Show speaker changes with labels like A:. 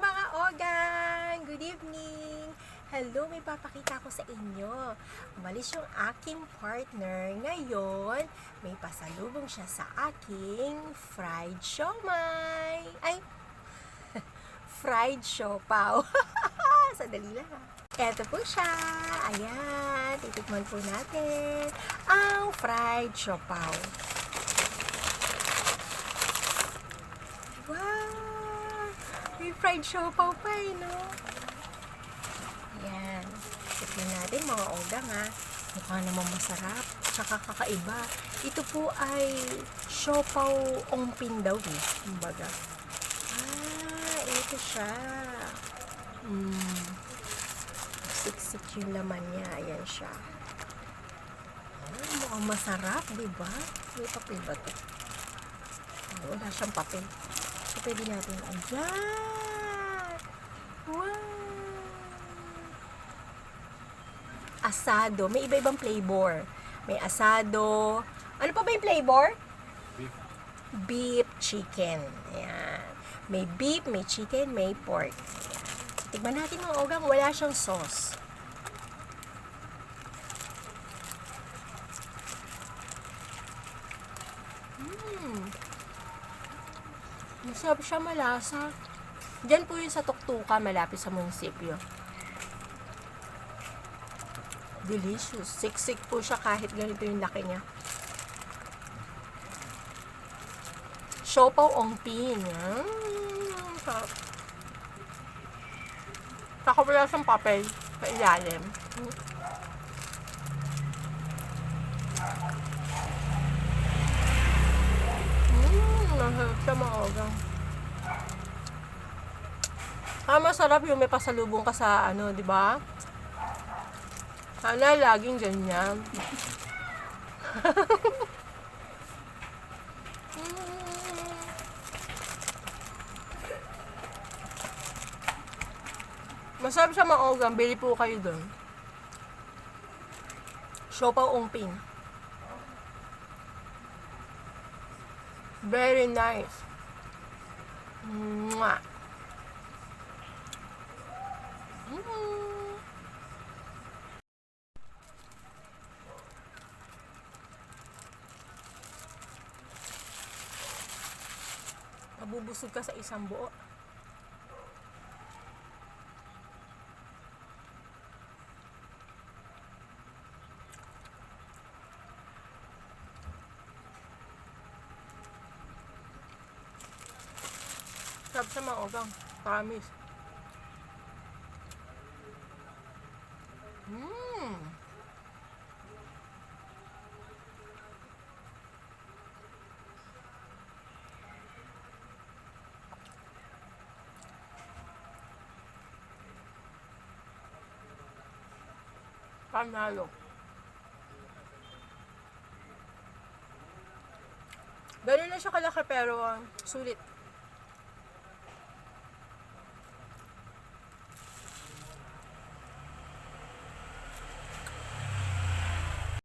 A: mga ogan! Good evening! Hello, may papakita ko sa inyo. Umalis yung aking partner. Ngayon, may pasalubong siya sa aking fried siomay. Ay, fried siopaw. Sadali lang ha. Eto po siya. Ayan, titikman po natin ang fried siopaw. Wow! May fried siopaw pa eh, no? Ayan. Tikman natin mga ogang ha. Mukha namang masarap. Tsaka kakaiba. Ito po ay siopaw ongpin daw eh. Kumbaga. Ah, ito siya. Mm. Siksik yung laman niya. Ayan siya. Ah, mukhang masarap, di ba? May papel ba to? Ah, Wala siyang papel. So, pwede natin. Ayan! Asado. May iba-ibang flavor. May asado. Ano pa ba yung flavor?
B: Beef.
A: Beef chicken. Ayan. May beef, may chicken, may pork. Tignan natin mga ogang. Wala siyang sauce. Mm. Masarap siya malasa. Diyan po yung sa Tuktuka, malapit sa munisipyo. Delicious. Siksik po siya kahit ganito yung laki niya. Siopaw ongpin. Mm, sarap. Saka wala siyang papel sa ilalim. Mmm, masarap siya mga ogang. Ah, masarap yung may pasalubong ka sa ano, di ba? Sana laging ganyan. Masarap siya mga ogang. Bili po kayo doon. Siopaw ongpin. Very nice. Mwah. Mm. Mabubusog ka sa isang buo. Sarap sa mga ogang. Promise. Mmm. Panalo. Ganun na siya kalaki pero ah, sulit.